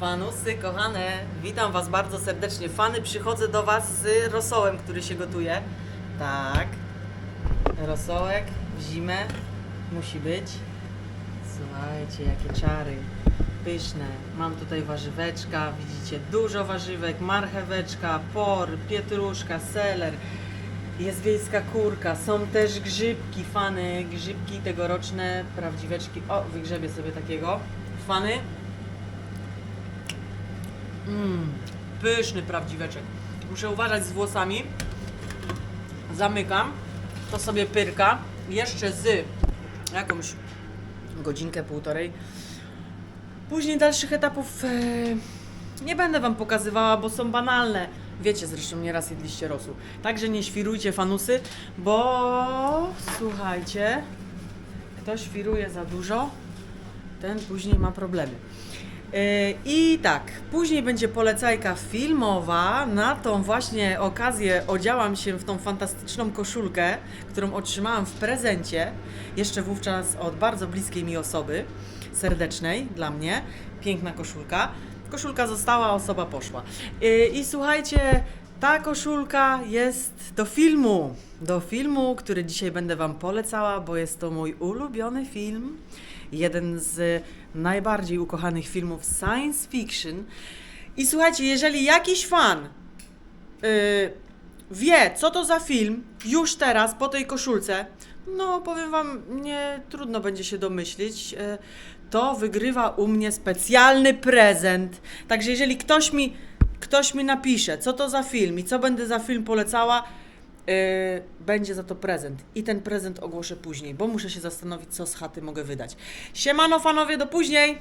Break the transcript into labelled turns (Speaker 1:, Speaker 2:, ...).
Speaker 1: Fanusy, kochane, witam Was bardzo serdecznie. Fany, przychodzę do Was z rosołem, który się gotuje. Tak. Rosołek w zimę musi być. Słuchajcie, jakie czary. Pyszne. Mam tutaj warzyweczka, widzicie, dużo warzywek, marcheweczka, por, pietruszka, seler. Jest wiejska kurka, są też grzybki, fany, grzybki tegoroczne, prawdziweczki. O, wygrzebię sobie takiego. Fany. Mmm, pyszny prawdziweczek. Muszę uważać z włosami. Zamykam. To sobie pyrka. Jeszcze z jakąś godzinkę, półtorej. Później dalszych etapów e, nie będę Wam pokazywała, bo są banalne. Wiecie zresztą, nieraz jedliście rosół. Także nie świrujcie fanusy, bo słuchajcie, kto świruje za dużo, ten później ma problemy. Yy, I tak, później będzie polecajka filmowa. Na tą właśnie okazję odziałam się w tą fantastyczną koszulkę, którą otrzymałam w prezencie, jeszcze wówczas od bardzo bliskiej mi osoby, serdecznej dla mnie. Piękna koszulka. Koszulka została, osoba poszła. Yy, I słuchajcie, ta koszulka jest do filmu. Do filmu, który dzisiaj będę Wam polecała, bo jest to mój ulubiony film. Jeden z najbardziej ukochanych filmów science fiction. I słuchajcie, jeżeli jakiś fan yy, wie, co to za film, już teraz po tej koszulce, no powiem Wam, nie trudno będzie się domyślić, yy, to wygrywa u mnie specjalny prezent. Także jeżeli ktoś mi, ktoś mi napisze, co to za film i co będę za film polecała, yy, będzie za to prezent. I ten prezent ogłoszę później, bo muszę się zastanowić, co z chaty mogę wydać. Siemano fanowie, do później!